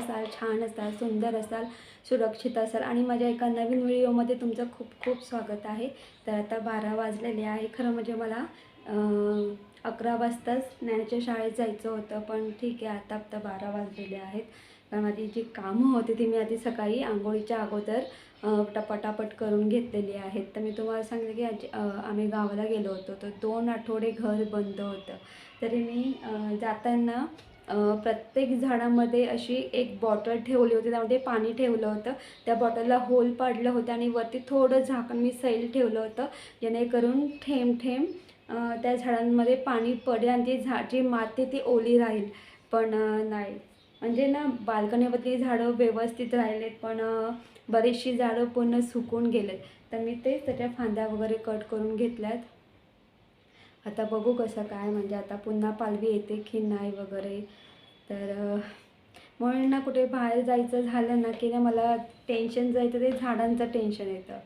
असाल छान असाल सुंदर असाल सुरक्षित असाल आणि माझ्या एका नवीन व्हिडिओमध्ये तुमचं खूप खूप स्वागत आहे. तर आता बारा वाजलेले आहे. खरं म्हणजे मला अकरा वाजताच ज्ञानाच्या शाळेत जायचं होतं पण ठीक आहे आता आत्ता बारा वाजलेले आहेत. कारण माझी जी कामं होती ती मी आधी सकाळी आंघोळीच्या अगोदर अं, पटापट करून घेतलेली आहेत. तर मी तुम्हाला सांगितलं की आज आम्ही गावाला गेलो होतो. तर दोन आठवडे घर बंद होतं. तरी मी जाताना प्रत्येक झाडामध्ये अशी एक बॉटल ठेवली होती त्यामध्ये पाणी ठेवलं होतं. त्या बॉटलला होल पाडलं होतं आणि वरती थोडं झाकण मी सैल ठेवलं होतं जेणेकरून थेंब थेंब त्या झाडांमध्ये पाणी पडेल आणि ती झा जी माती ती ओली राहील. पण नाही. म्हणजे ना बाल्कनीमधली झाडं व्यवस्थित राहिलेत पण बरीचशी झाडं पूर्ण सुकून गेलेत. तर मी तेच त्याच्या फांद्या वगैरे कट करून घेतल्यात. आता बघू कसं काय म्हणजे आता पुन्हा पालवी येते की नाही वगैरे. तर म्हणून ना कुठे बाहेर जायचं झालं ना की ना मला टेन्शन जायचं ते झाडांचं टेन्शन येतं.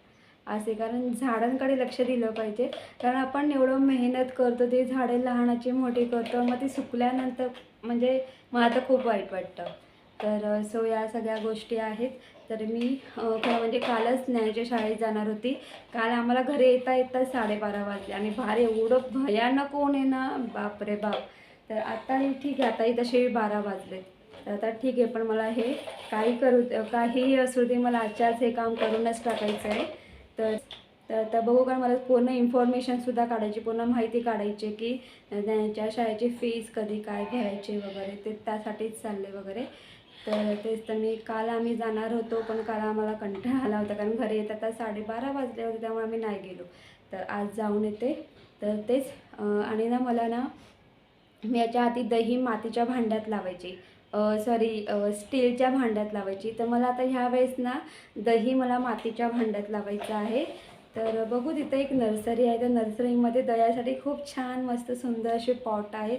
असे कारण झाडांकडे लक्ष दिलं पाहिजे. कारण आपण एवढं मेहनत करतो ते झाडे लहानाची मोठी करतो मग ते सुकल्यानंतर म्हणजे मला तर खूप वाईट वाटतं. तर सो या सगळ्या गोष्टी आहेत. तर मी खरं म्हणजे कालच ज्ञानाच्या शाळेत जाणार होती. काल आम्हाला घरी येता येता साडेबारा वाजले आणि बाहेर एवढं भयानक ऊन आहे ना बापरे बाप. तर आत्ता ठीक आहे आताही तसे बारा वाजले तर आता ठीक आहे पण मला हे काही करू काही असू दे मला आजच्याच हे काम करूनच टाकायचं आहे. तर तर आता बघू कारण मला पूर्ण इन्फॉर्मेशनसुद्धा काढायची पूर्ण माहिती काढायची की त्यांच्या शाळेची फीज कधी काय घ्यायची वगैरे ते त्यासाठीच चालले वगैरे. तर तेच तर मी काल आम्ही जाणार होतो पण काल आम्हाला कंटाळा आला होता कारण घरी येतात आता साडेबारा वाजले होते त्यामुळे आम्ही नाही गेलो. तर आज जाऊन येते. तर तेच आणि ना मला ना मी याच्या आधी दही मातीच्या भांड्यात लावायची. सॉरी स्टीलच्या भांड्यात लावायची. तर मला आता ह्या वेळेस ना दही मला मातीच्या भांड्यात लावायचं आहे. तर बघू तिथे एक नर्सरी आहे. त्या नर्सरीमध्ये दह्यासाठी खूप छान मस्त सुंदर असे पॉट आहेत.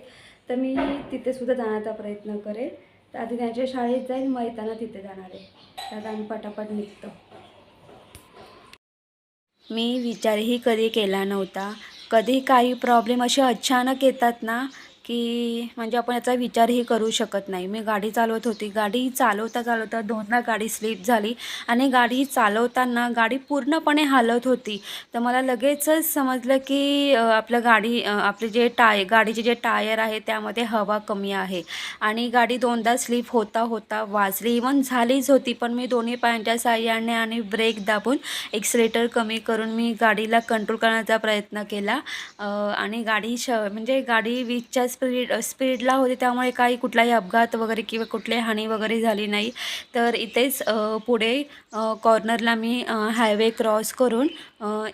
तर मी तिथेसुद्धा जाण्याचा प्रयत्न करेल तर आधी त्यांच्या शाळेत जाईल मग येताना तिथे जाणार आहे. तर आम्ही पटापट निघतो. मी विचारही कधी केला नव्हता. कधी काही प्रॉब्लेम असे अचानक येतात ना की म्हणजे आपण याचा विचारही करू शकत नाही. मी गाडी चालवत होती. गाडी चालवता चालवता दोनदा गाडी स्लिप झाली आणि गाडी चालवताना गाडी पूर्णपणे हालत होती. तर मला लगेचच समजलं की आपलं गाडी आपले जे टाय गाडीचे जे टायर आहे त्यामध्ये हवा कमी आहे. आणि गाडी दोनदा स्लिप होता होता वाजली. इवन झालीच होती पण मी दोन्ही पायांच्या साह्याने आणि ब्रेक दाबून एक्सिलेटर कमी करून मी गाडीला कंट्रोल करण्याचा प्रयत्न केला. आणि गाडी श म्हणजे गाडी वीजच्या स्पीड स्पीडला होती. त्यामुळे काही कुठलाही अपघात वगैरे किंवा कुठली हानी वगैरे झाली नाही. तर इथेच पुढे कॉर्नरला मी हायवे क्रॉस करून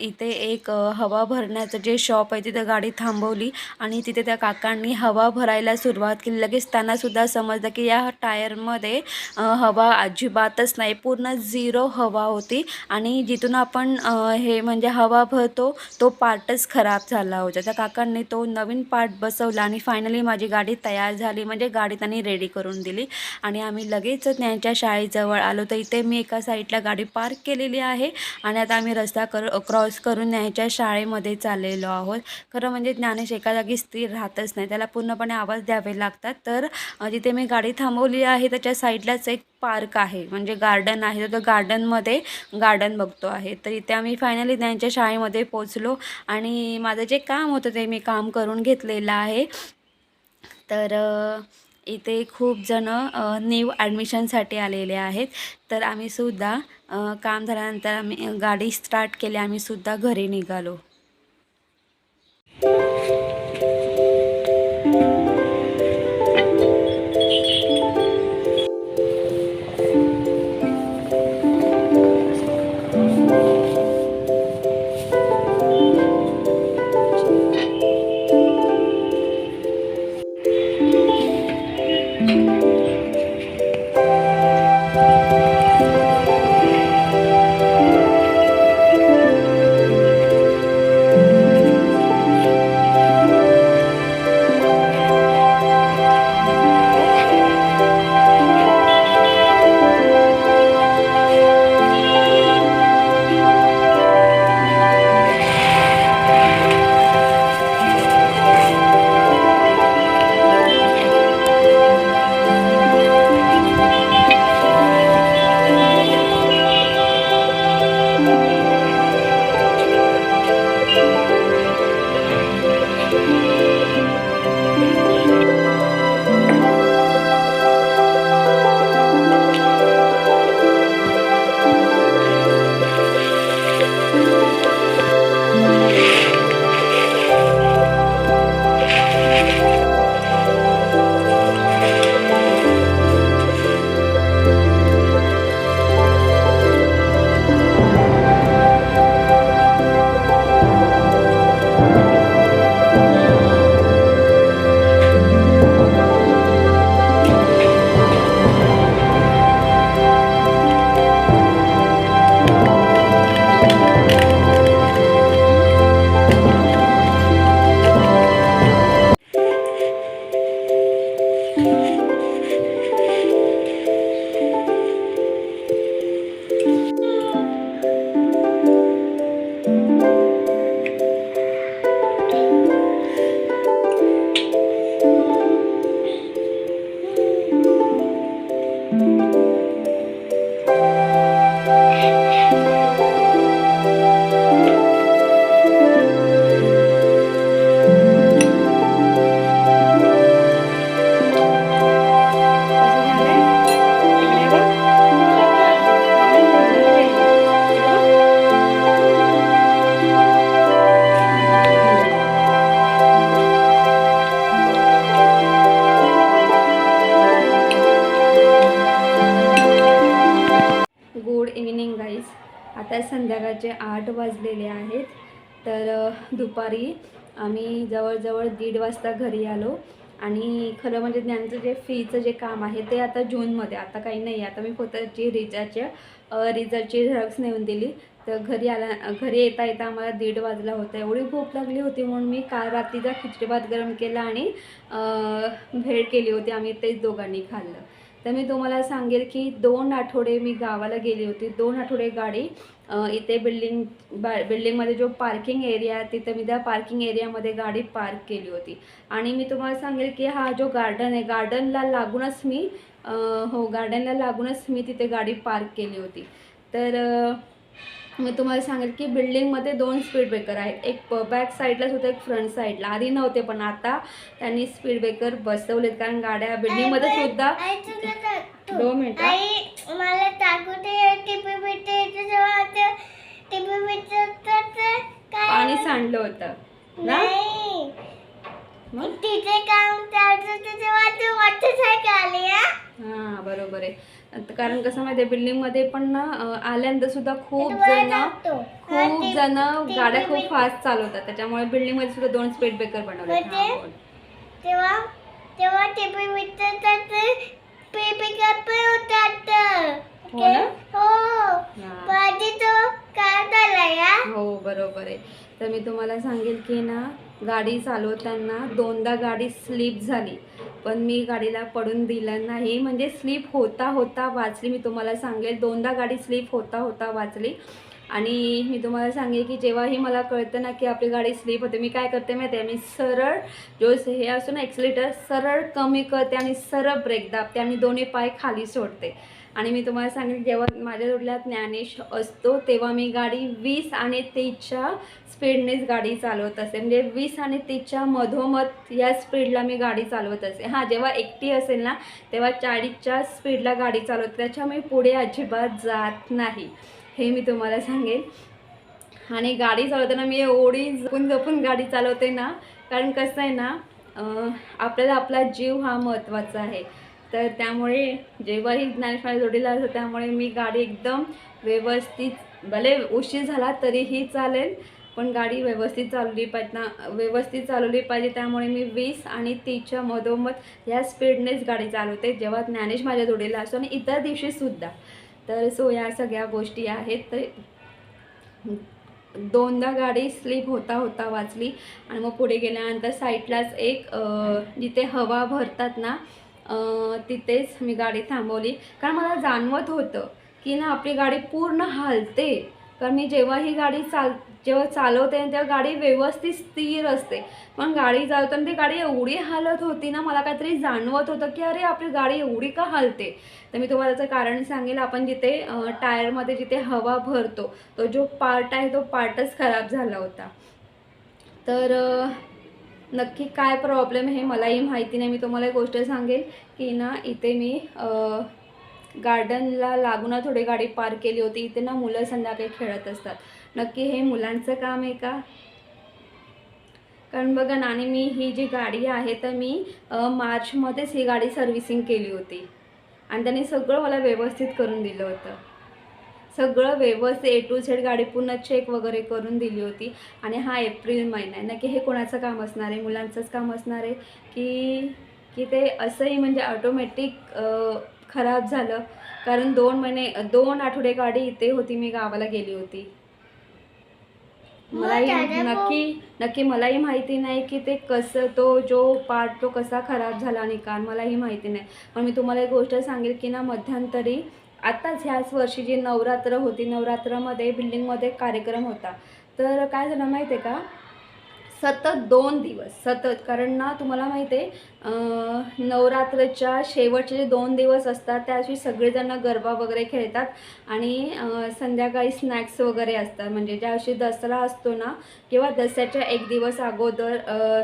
इथे एक हवा भरण्याचं जे शॉप आहे तिथं गाडी थांबवली. आणि तिथे त्या काकांनी हवा भरायला सुरुवात केली. लगेच त्यांनासुद्धा समजलं की या टायरमध्ये हवा अजिबातच नाही. पूर्ण झिरो हवा होती. आणि जिथून आपण हे म्हणजे हवा भरतो तो पार्टच खराब झाला होता. त्या काकांनी तो नवीन पार्ट बसवला आणि फायनली माझी गाडी तयार झाली. म्हणजे गाडी त्यांनी रेडी करून दिली. आणि आम्ही लगेच त्यांच्या शाळेजवळ आलो. तर इथे मी एका साईडला गाडी पार्क केलेली आहे. आणि आता आम्ही रस्ता कर क्रॉस करून न्यायच्या शाळेमध्ये चाललेलो आहोत. खरं म्हणजे ज्ञानेश एका जागी स्थिर राहतच नाही. त्याला पूर्णपणे आवाज द्यावे लागतात. तर जिथे मी गाडी थांबवली आहे त्याच्या साईडलाच एक पार्क आहे. म्हणजे गार्डन आहे. तर गार्डनमध्ये गार्डन बघतो आहे. तर इथे आम्ही फायनली त्यांच्या शाळेमध्ये पोचलो आणि माझं जे काम होतं ते मी काम करून घेतलेलं आहे. तर इथे खूप जणं न्यू ॲडमिशनसाठी आलेले आहेत. तर आम्ही सुद्धा काम झाल्यानंतर आम्ही गाडी स्टार्ट केली आम्ही सुद्धा घरी निघालो. दुपारी आम्ही जवळजवळ दीड वाजता घरी आलो. आणि खरं म्हणजे ज्ञानचं जे फीचं जे काम आहे ते आता जूनमध्ये आता काही नाही आता मी फक्त रिचार्जच्या रिचार्जची झेरॉक्स नेऊन दिली. तर घरी आला घरी येता येता आम्हाला दीड वाजला होता. एवढी भूक लागली होती म्हणून मी काल रात्रीचा खिचडी भात गरम केला आणि भेट भेळ केली होती. आम्ही तेच दोघांनी खाल्लं. तर मी तुम्हाला सांगेल की दोन आठवडे मी गावाला गेली होती. दोन आठवडे गाडी इथे बिल्डिंग बा बिल्डिंगमध्ये जो पार्किंग एरिया आहे तिथे मी त्या पार्किंग एरियामध्ये गाडी पार्क केली होती. आणि मी तुम्हाला सांगेल की हा जो गार्डन आहे गार्डनला लागूनच मी हो गार्डनला लागूनच मी तिथे गाडी पार्क केली होती. तर मी तुम्हाला सांगेल की बिल्डिंगमध्ये दोन स्पीड ब्रेकर आहेत. एक बॅक साईडलाच होतं एक फ्रंट साईडला. आधी नव्हते पण आता त्यांनी स्पीड ब्रेकर बसवलेत. कारण गाड्या बिल्डिंगमध्ये सुद्धा. दोन मिनिटं. आई मला पाणी सांडलं होतं. ना? तिथे काम तेव्हा तू वॉटरसायकल आली हा बरोबर आहे. कारण कसं माहिती बिल्डिंगमध्ये पण ना आल्यानंतर सुद्धा खूप जण खूप जण गाड्या खूप फास्ट चालवतात. त्याच्यामुळे बिल्डिंगमध्ये सुद्धा दोन स्पीड ब्रेकर बनवले. तेव्हा हो ना? हो. हो. बरोबर आहे. तर मी तुम्हाला सांगेल की ना गाडी चालवताना दोनदा गाडी स्लिप झाली. पण मी गाडीला पडून दिलं नाही. म्हणजे स्लिप होता होता वाचली. मी तुम्हाला सांगेल दोनदा गाडी स्लिप होता होता वाचली. आणि मी तुम्हाला सांगेल की जेव्हाही मला कळतं ना की आपली गाडी स्लिप होते मी काय करते माहिती आहे? मी सरळ जो हे असतो ना एक्सिलेटर सरळ कमी करते आणि सरळ ब्रेक दाबते आणि दोन्ही पाय खाली सोडते. आणि मी तुम्हाला सांगेन जेव्हा माझ्या जोडल्यात ज्ञानेश असतो तेव्हा मी गाडी वीस आणि तीसच्या स्पीडनेच गाडी चालवत असते म्हणजे वीस आणि तीसच्या मधोमध या स्पीडला मी गाडी चालवत असते हां जेव्हा एकटी असेल ना तेव्हा चाळीसच्या स्पीडला गाडी चालवते. त्याच्या मी पुढे अजिबात जात नाही हे मी तुम्हाला सांगेन. आणि गाडी चालवताना मी एवढी जपून जपून गाडी चालवते ना कारण कसं आहे ना आपल्याला आपला जीव हा महत्त्वाचा आहे. तर त्यामुळे जेव्हाही ज्ञानेश माझ्या जोडीला असतो त्यामुळे मी गाडी एकदम व्यवस्थित भले उशीर झाला तरीही चालेल पण गाडी व्यवस्थित चालवली पाहिजे ना व्यवस्थित चालवली पाहिजे. त्यामुळे मी वीस आणि तीसच्या मधोमध या स्पीडनेच गाडी चालवते जेव्हा ज्ञानेश माझ्या जोडीला असतो आणि इतर दिवशीसुद्धा तर सो या सगळ्या गोष्टी आहेत. तर दोनदा गाडी स्लिप होता होता वाचली आणि मग पुढे गेल्यानंतर साईडलाच एक जिथे हवा भरतात ना तिथेच मी गाडी थांबवली. कारण मला जाणवत होतं की ना आपली गाडी पूर्ण हालते. कारण मी जेव्हा ही गाडी चाल जेव्हा चालवते आणि तेव्हा गाडी व्यवस्थित स्थिर असते. पण गाडी चालवताना ती गाडी एवढी हालत होती ना मला काहीतरी जाणवत होतं की अरे आपली गाडी एवढी का हालते? तर मी तुम्हाला त्याचं कारण सांगेल. आपण जिथे टायरमध्ये जिथे हवा भरतो तो जो पार्ट आहे तो पार्टच खराब झाला होता. तर नक्की काय प्रॉब्लेम हे मलाही माहिती नाही. मी तुम्हाला एक गोष्ट सांगेल की ना इथे मी गार्डनला लागून थोडी गाडी पार्क केली होती. इथे ना मुलं संध्याकाळी खेळत असतात. नक्की हे मुलांचं काम आहे का? कारण बघा ना आणि मी ही जी गाडी आहे तर मी मार्चमध्येच ही गाडी सर्व्हिसिंग केली होती. आणि त्यांनी सगळं मला व्यवस्थित करून दिलं होतं. सगळं व्यवस्थित ए टू झेड गाडी पूर्ण चेक वगैरे करून दिली होती. आणि हा एप्रिल महिना आहे. नक्की हे कोणाचं काम असणार आहे? मुलांचंच काम असणार आहे? की की ते असंही म्हणजे ऑटोमॅटिक खराब झालं. कारण दोन महिने दोन आठवडे गाडी इथे होती मी गावाला गेली होती. मलाही नक्की नक्की मलाही माहिती नाही की ते कसं तो जो पार्ट तो कसा खराब झाला का मलाही माहिती नाही. पण मी तुम्हाला एक गोष्ट सांगेल की ना मध्यंतरी आत्ताच ह्याच वर्षी जी नवरात्र होती नवरात्रामध्ये बिल्डिंगमध्ये कार्यक्रम होता. तर काय झालं माहिती आहे का? सतत दोन दिवस सतत. कारण ना तुम्हाला माहिती आहे नवरात्रच्या शेवटचे जे दोन दिवस असतात त्या दिवशी सगळेजण गरबा वगैरे खेळतात आणि संध्याकाळी स्नॅक्स वगैरे असतात. म्हणजे ज्या दिवशी दसरा असतो ना किंवा दसऱ्याच्या एक दिवस अगोदर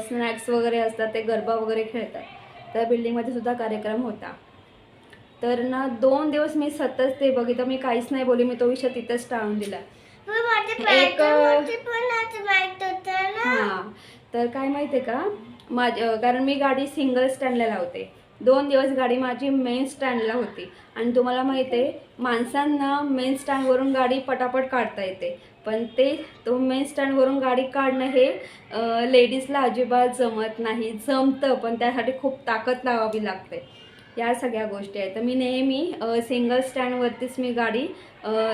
स्नॅक्स वगैरे असतात ते गरबा वगैरे खेळतात. तर बिल्डिंगमध्ये सुद्धा कार्यक्रम होता. तर ना दोन दिवस मी सतत ते बघितलं मी काहीच नाही बोलली मी तो विषय तिथंच टाळून दिला. माझ्या एक, हां. तर काय माहिती आहे का? माझ कारण मी गाडी सिंगल स्टँडला लावते. दोन दिवस गाडी माझी मेन स्टँडला होती. आणि तुम्हाला माहीत आहे माणसांना मेन स्टँडवरून गाडी पटापट काढता येते. पण ते तो मेन स्टँडवरून गाडी काढणं हे लेडीजला अजिबात जमत नाही. जमतं पण त्यासाठी खूप ताकद लावावी लागते. या सगळ्या गोष्टी आहेत. तर मी नेहमी सिंगल स्टँडवरतीच मी गाडी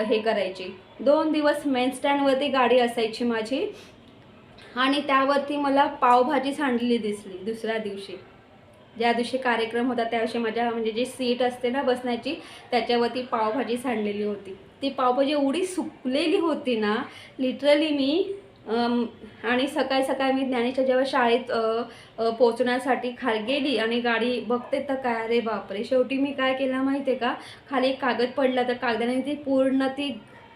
हे करायची. दोन दिवस मेन स्टँडवरती गाडी असायची माझी आणि त्यावरती मला पावभाजी सांडलेली दिसली दुसऱ्या दिवशी. ज्या दिवशी कार्यक्रम होता त्या दिवशी माझ्या म्हणजे जी सीट असते ना बसण्याची त्याच्यावरती पावभाजी सांडलेली होती. ती पावभाजी एवढी सुकलेली होती ना लिटरली मी आणि सकाळी सकाळी मी ज्ञानेच्या जेव्हा शाळेत पोचण्यासाठी खाली गेली आणि गाडी बघते तर काय अरे बापरे शेवटी मी काय केलं माहिती आहे का? खाली एक कागद पडला तर कागदाने ती पूर्ण ती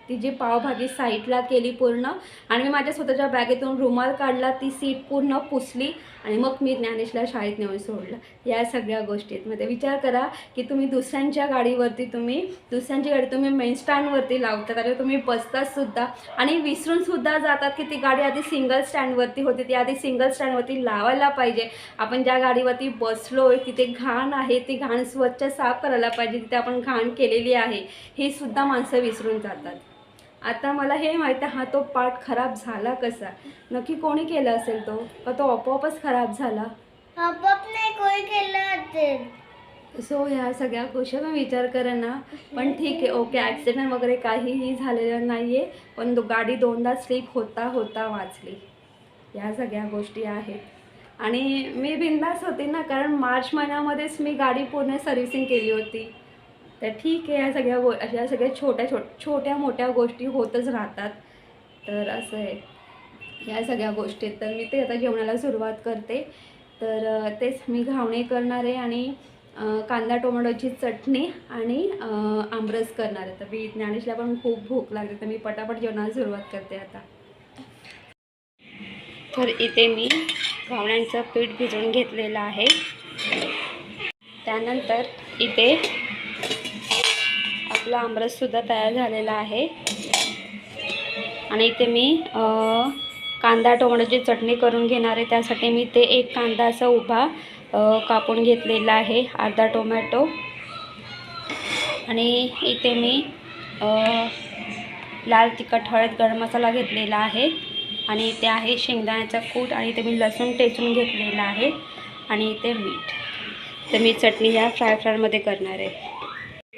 ती जी पावभाजी साईडला केली पूर्ण आणि मी माझ्या स्वतःच्या बॅगेतून रुमाल काढला ती सीट पूर्ण पुसली आणि मग मी ज्ञानेशला शाळेत नेऊन सोडलं. या सगळ्या गोष्टीत. मध्ये विचार करा की तुम्ही दुसऱ्यांच्या गाडीवरती तुम्ही दुसऱ्यांची गाडी तुम्ही मेन स्टँडवरती लावतात आणि तुम्ही बसतात सुद्धा आणि विसरून सुद्धा जातात की ती गाडी आधी सिंगल स्टँडवरती होती. ती आधी सिंगल स्टँडवरती लावायला पाहिजे. आपण ज्या गाडीवरती बसलोय तिथे घाण आहे ती घाण स्वच्छ साफ करायला पाहिजे. तिथे आपण घाण केलेली आहे. हे सुद्धा माणसं विसरून जातात. आता मला हे माहीत आहे हा तो पार्ट खराब झाला कसा? नक्की कोणी केला असेल तो? का तो आपोआपच खराब झाला? आपोआप नाही कोणी केलं असेल? सो ह्या सगळ्या गोष्टी मी विचार करा ना. पण ठीक आहे ओके ॲक्सिडेंट वगैरे काहीही झालेलं नाही आहे पण दो गाडी दोनदा स्लिप होता होता वाचली. या सगळ्या गोष्टी आहेत. आणि मी बिंदास होती ना कारण मार्च महिन्यामध्येच मी गाडी पूर्ण सर्व्हिसिंग केली होती. तर ठीक आहे या सगळ्या गो अशा सगळ्या छोट्या छोट छोट्या मोठ्या गोष्टी होतच राहतात. तर असं आहे. या सगळ्या गोष्टीत तर मी ते आता जेवणाला सुरुवात करते. तर तेच मी घावणे करणार आहे आणि कांदा टोमॅटोची चटणी आणि आमरस करणार आहे. तर मी ज्ञानेशला पण खूप भूक लागली तर मी पटापट जेवणाला सुरुवात करते आता. तर इथे मी घावण्यांचं पीठ भिजवून घेतलेलं आहे. त्यानंतर इथे आपला आमरससुद्धा तयार झालेला आहे. आणि इथे मी कांदा टोमॅटोची चटणी करून घेणार आहे त्यासाठी मी ते एक कांदा असा उभा कापून घेतलेला आहे अर्धा टोमॅटो. आणि इथे मी लाल तिखट हळद गरम मसाला घेतलेला आहे. आणि इथे आहे शेंगदाण्याचा कूट आणि इथे मी लसूण टेचून घेतलेला आहे. आणि इथे मीठ. तर मी चटणी ह्या फ्राय फ्रायमध्ये करणार आहे.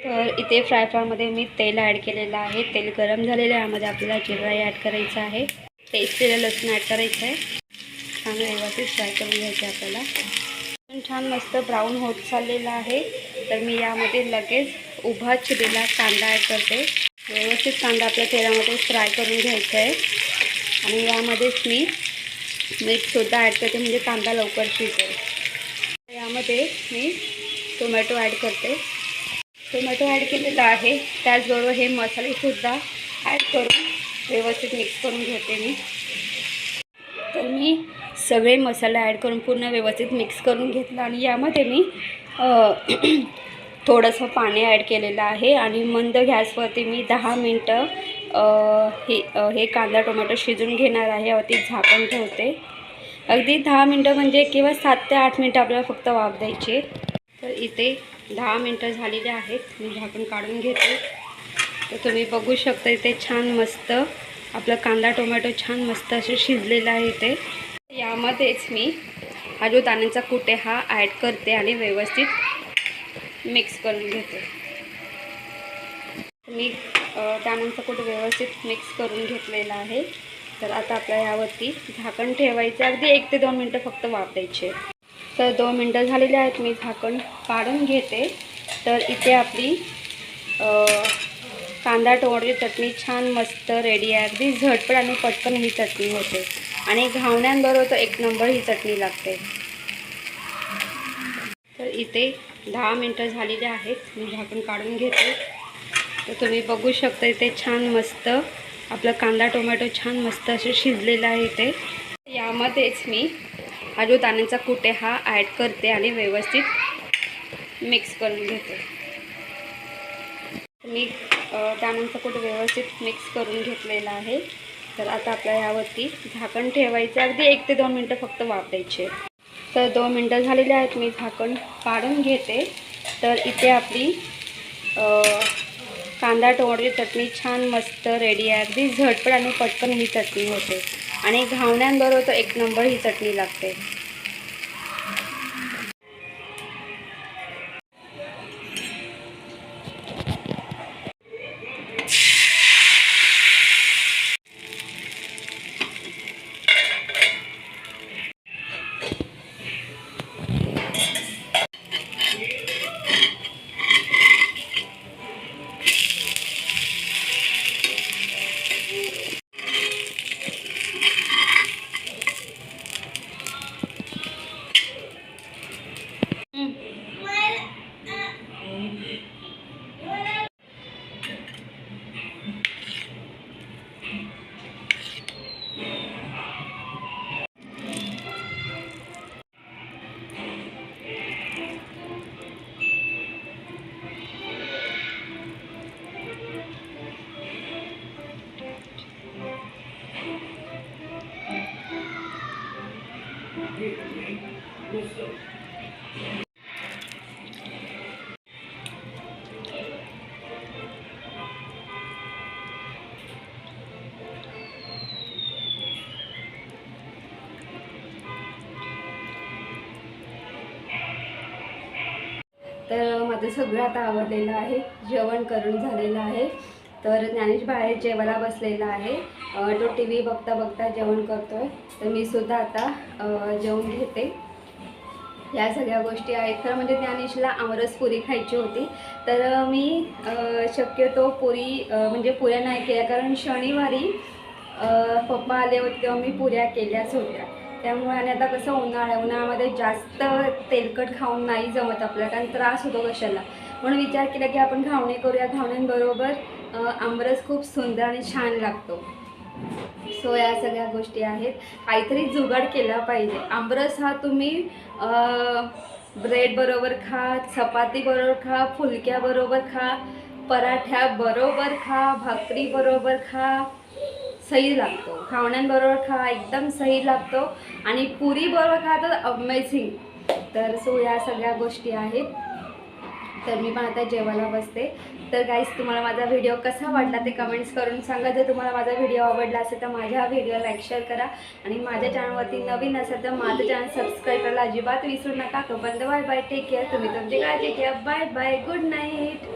तर इथे फ्राय फ्रायमध्ये मी तेल ॲड केलेलं आहे. तेल गरम झालेलं आहे. यामध्ये आपल्याला जिरा ॲड करायचं आहे. टेस्टलेलं लसूण ॲड करायचं आहे. छान व्यवस्थित फ्राय करून घ्यायचं आहे आपल्याला. पण छान मस्त ब्राऊन होत चाललेलं आहे. तर मी यामध्ये लगेच उभा चिरलेला कांदा ॲड करते. व्यवस्थित कांदा आपल्या तेलामध्ये फ्राय करून घ्यायचा आहे. आणि यामध्येच मी मीठसुद्धा ॲड करते. म्हणजे कांदा लवकर शिजेल. यामध्ये मी टोमॅटो ॲड करते. टोमॅटो ॲड केलेला आहे. त्याचबरोबर हे मसालेसुद्धा ॲड करून व्यवस्थित मिक्स करून घेते मी. तर मी सगळे मसाले ॲड करून पूर्ण व्यवस्थित मिक्स करून घेतला आणि यामध्ये मी थोडंसं पाणी ॲड केलेलं आहे आणि मंद गॅसवरती मी दहा मिनटं हे हे कांदा टोमॅटो शिजून घेणार आहे. अवती झाकण ठेवते. अगदी दहा मिनटं म्हणजे किंवा सात ते आठ मिनटं आपल्याला फक्त वाफ द्यायची तर इथे दहा मिनटं झालेली आहेत. मी झाकण काढून घेते. तर तुम्ही बघू शकता इथे छान मस्त आपला कांदा टोमॅटो छान मस्त असं शिजलेला आहे इथे. यामध्येच मी हा जो दाण्याचा हा ॲड करते आणि व्यवस्थित मिक्स करून घेते. मी दाण्यांचा कुठे व्यवस्थित मिक्स करून घेतलेला आहे. तर आता आपल्या यावरती झाकण ठेवायचं. अगदी एक ते दोन मिनटं फक्त वाफ द्यायचे तर दोन मिनटं झालेले आहेत मी झाकण काढून घेते. तर इथे आपली कांदा टोमॅटोची चटणी छान मस्त रेडी आहे. अगदी झटपट आणि पटकन ही चटणी होते. आणि घावण्यांबरोबर तर एक नंबर ही चटणी लागते. तर इथे दहा मिनटं झालेली आहेत. मी झाकण काढून घेते. तर तुम्ही बघू शकता इथे छान मस्त आपलं कांदा टोमॅटो छान मस्त असं शिजलेलं आहे इथे. यामध्येच मी हा जो दाण्याचा कूट आहे हा ॲड करते आणि व्यवस्थित मिक्स करून घेते. मी दाण्यांचा कुठे कूट व्यवस्थित मिक्स करून घेतलेला आहे. तर आता आपल्या यावरती झाकण ठेवायचं. अगदी एक ते दोन मिनटं फक्त वापरायचे. तर दोन मिनटं झालेली आहेत. मी झाकण काढून घेते. तर इथे आपली कांदा टोमॅटोची चटणी छान मस्त रेडी आहे. अगदी झटपट आणि पटकन ही चटणी होते. आणि घावण्यांबरोबर तर एक नंबर ही चटणी लागते. तर माझं सगळं आता आवडलेलं आहे. जेवण करून झालेलं आहे. तर ज्ञानेश बाहेर जेवायला बसलेला आहे. तो टी व्ही बघता बघता जेवण करतोय. तर मी सुद्धा आता जेवण जेवून घेते. या सगळ्या गोष्टी आहेत. तर म्हणजे ज्ञानेशला आमरस पुरी खायची होती. तर मी शक्यतो पुरी म्हणजे पुऱ्या नाही केल्या. कारण शनिवारी पप्पा आले होते तेव्हा मी पुऱ्या केल्याच होत्या. त्यामुळे आणि आता कसं उन्हाळा आहे. उन्हाळ्यामध्ये जास्त तेलकट खाऊन नाही जमत आपल्याला. कारण त्रास होतो कशाला. म्हणून विचार केला की आपण घावणे करूया. घावण्यांबरोबर आमरस खूप सुंदर आणि छान लागतो. सो या सगळ्या गोष्टी आहेत. काहीतरी जुगाड केला पाहिजे. आमरस हा तुम्ही ब्रेड बरोबर खा चपाती बरोबर खा फुलक्याबरोबर खा पराठ्या बरोबर खा भाकरी बरोबर खा सही लागतो. खावण्यांबरोबर खा एकदम सही लागतो. आणि पुरी बरोबर खा तर अमेझिंग तर सो या सगळ्या गोष्टी आहेत. तर मी पण आता जेवायला बसते. तर गाईज तुम्हाला माझा व्हिडिओ कसा वाटला ते कमेंट्स करून सांगा. जर तुम्हाला माझा व्हिडिओ आवडला असेल तर माझ्या व्हिडिओ लाईक शेअर करा. आणि माझ्या चॅनलवरती नवीन असेल तर माझं चॅनल सबस्क्राईब करायला अजिबात विसरू नका. तोपर्यंत बाय बाय टेक केअर तुम्ही तुमची काळजी घ्या. Bye bye good night